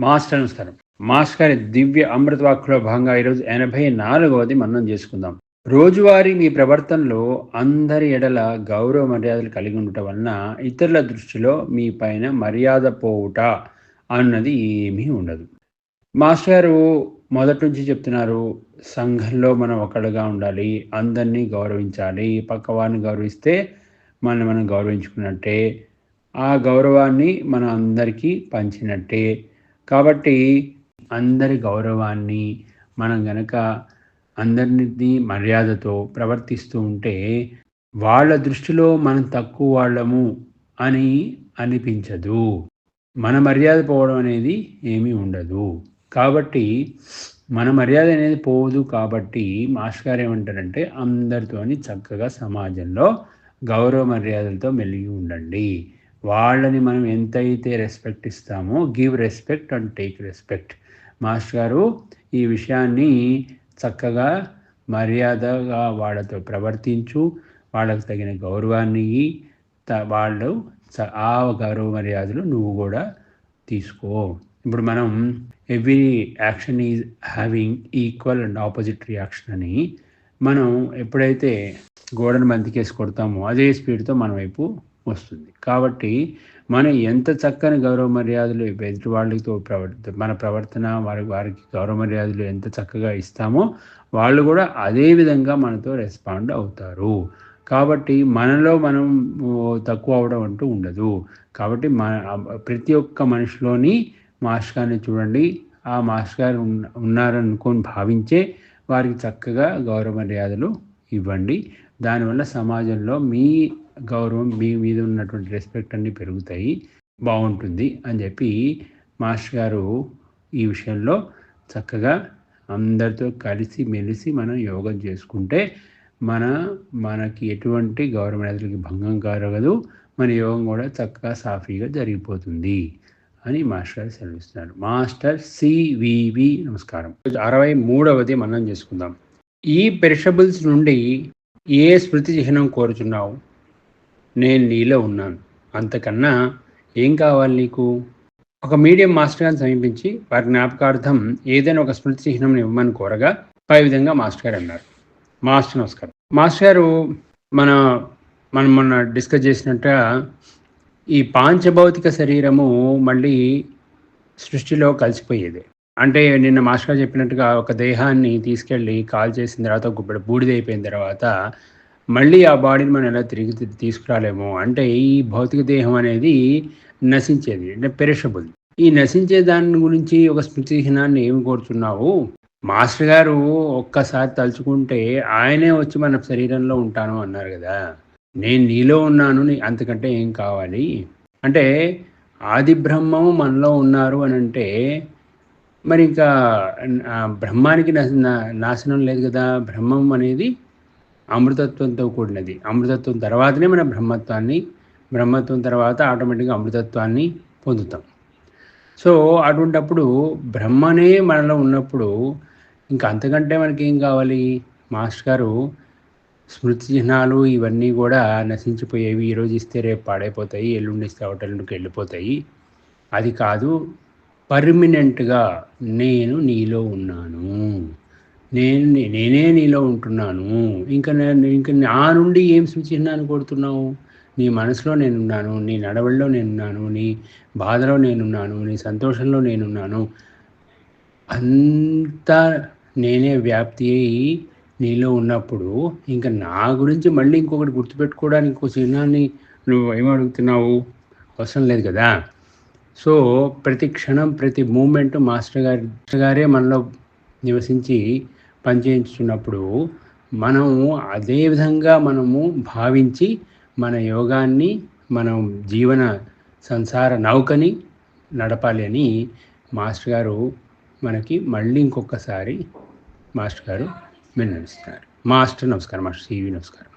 Master నమస్కారం master గారి దివ్య అమృతవాక్కులో భాగంగా ఈరోజు ఎనభై నాలుగవది మనం చేసుకుందాం. రోజువారీ మీ ప్రవర్తనలో అందరి ఎడల గౌరవ మర్యాదలు కలిగి ఉండటం వలన ఇతరుల దృష్టిలో మీ పైన మర్యాద పోవుట అన్నది ఏమీ ఉండదు. మాస్టర్ గారు మొదటి నుంచి చెప్తున్నారు సంఘంలో మనం ఒకడుగా ఉండాలి అందరినీ గౌరవించాలి పక్క వారిని గౌరవిస్తే మనం మనం గౌరవించుకున్నట్టే ఆ గౌరవాన్ని మనం అందరికీ పంచినట్టే కాబట్టి అందరి గౌరవాన్ని మనం గనక అందరినీ మర్యాదతో ప్రవర్తిస్తూ ఉంటే వాళ్ళ దృష్టిలో మనం తక్కువ వాళ్ళము అని అనిపించదు. మన మర్యాద పోవడం అనేది ఏమీ ఉండదు. కాబట్టి మన మర్యాద అనేది పోదు కాబట్టి మాస్టర్ గారు ఏమంటారంటే అందరితోని చక్కగా సమాజంలో గౌరవ మర్యాదలతో మెలిగి ఉండండి. వాళ్ళని మనం ఎంతైతే రెస్పెక్ట్ ఇస్తామో give respect and take respect master గారు ఈ విషయాన్ని చక్కగా మర్యాదగా వాళ్ళతో ప్రవర్తించు వాళ్ళకు తగిన గౌరవాన్ని వాళ్ళు ఆ గౌరవ మర్యాదలు నువ్వు కూడా తీసుకో. ఇప్పుడు మనం every action is having equal and opposite reaction అని మనం ఎప్పుడైతే గోడను బంతికేసి కొడతామో అదే స్పీడ్తో మన వైపు వస్తుంది. కాబట్టి మనం ఎంత చక్కని గౌరవ మర్యాదలు ఎదుటి వాళ్ళతో ప్రవర్త మన ప్రవర్తన వారి వారికి గౌరవ మర్యాదలు ఎంత చక్కగా ఇస్తామో వాళ్ళు కూడా అదే విధంగా మనతో రెస్పాండ్ అవుతారు. కాబట్టి మనలో మనం తక్కువ అవడం అంటూ ఉండదు. కాబట్టి మన ప్రతి ఒక్క మనిషిలోని మాస్టర్ గారిని చూడండి. ఆ మాస్టర్ గారు ఉన్నారనుకొని భావించే వారికి చక్కగా గౌరవ మర్యాదలు ఇవ్వండి. దానివల్ల సమాజంలో మీ గౌరవం మీ మీద ఉన్నటువంటి రెస్పెక్ట్ అన్నీ పెరుగుతాయి. బాగుంటుంది అని చెప్పి మాస్టర్ గారు ఈ విషయంలో చక్కగా అందరితో కలిసి మెలిసి మనం యోగం చేసుకుంటే మన మనకి ఎటువంటి గౌరవమర్యాదలకి భంగం కలగదు. మన యోగం కూడా చక్కగా సాఫీగా జరిగిపోతుంది అని మాస్టర్ గారు సెలవిస్తున్నారు. మాస్టర్ సివివి నమస్కారం. అరవై మూడవది మనం చేసుకుందాం. ఈ పెరిషబుల్స్ నుండి ఏ స్మృతి చిహ్నం కోరుచున్నావు? నేను నీలో ఉన్నాను. అంతకన్నా ఏం కావాలి నీకు? ఒక మీడియం మాస్టర్ గారిని సమీపించి వారి జ్ఞాపకార్థం ఏదైనా ఒక స్మృతి చిహ్నం ఇవ్వమని కోరగా పై విధంగా మాస్టర్ గారు అన్నారు. మాస్టర్ నమస్కారం. మాస్టర్ గారు మన మనం మొన్న డిస్కస్ చేసినట్టుగా ఈ పాంచభౌతిక శరీరము మళ్ళీ సృష్టిలో కలిసిపోయేది. అంటే నిన్న మాస్టర్ గారు చెప్పినట్టుగా ఒక దేహాన్ని తీసుకెళ్ళి కాల్ చేసిన తర్వాత గుబ్బడి బూడిదైపోయిన తర్వాత మళ్ళీ ఆ బాడీని మనం ఎలా తిరిగి తీసుకురాలేము అంటే ఈ భౌతిక దేహం అనేది నశించేది అంటే పెరిషబుల్ ఈ నశించే దాని గురించి ఒక స్మృతి చిహ్నాన్ని ఏమి కోరుతున్నావు? మాస్టర్ గారు ఒక్కసారి తలుచుకుంటే ఆయనే వచ్చి మన శరీరంలో ఉంటాను అన్నారు కదా. నేను నీలో ఉన్నాను అంతకంటే ఏం కావాలి? అంటే ఆది బ్రహ్మము మనలో ఉన్నారు అని అంటే మరి ఇంకా బ్రహ్మానికి నాశనం లేదు కదా. బ్రహ్మం అనేది అమృతత్వంతో కూడినది. అమృతత్వం తర్వాతనే మన బ్రహ్మత్వాన్ని బ్రహ్మత్వం తర్వాత ఆటోమేటిక్గా అమృతత్వాన్ని పొందుతాం. సో అటువంటప్పుడు బ్రహ్మనే మనలో ఉన్నప్పుడు ఇంకా అంతకంటే మనకి ఏం కావాలి? మాస్టర్ గారు స్మృతి చిహ్నాలు ఇవన్నీ కూడా నశించిపోయేవి ఈరోజు ఇస్తే రేపు పాడైపోతాయి ఎల్లుండి ఇస్తే వెళ్ళిపోతాయి. అది కాదు పర్మినెంట్గా నేను నీలో ఉన్నాను. నేను నేనే నీలో ఉంటున్నాను. ఇంకా నేను ఇంకా నా నుండి ఏం సూచిన్నాను కొడుతున్నావు నీ మనసులో నేనున్నాను నీ నడవల్లో నేనున్నాను నీ బాధలో నేనున్నాను నీ సంతోషంలో నేనున్నాను. అంతా నేనే వ్యాప్తి అయి నీలో ఉన్నప్పుడు ఇంకా నా గురించి మళ్ళీ ఇంకొకటి గుర్తుపెట్టుకోవడానికి ఇంకో చిహ్నాన్ని నువ్వు ఏమడుగుతున్నావు అవసరం లేదు కదా? సో ప్రతి క్షణం ప్రతి మూమెంట్ మాస్టర్ గారి గారే మనలో నివసించి పనిచేయించున్నప్పుడు మనము అదే విధంగా మనము భావించి మన యోగాన్ని మనం జీవన సంసార నౌకని నడపాలి అని మాస్టర్ గారు మనకి మళ్ళీ ఇంకొకసారి మాస్టర్ గారు విన్నవిస్తున్నారు మాస్టర్ నమస్కారం. మాస్టర్ సివి నమస్కారం.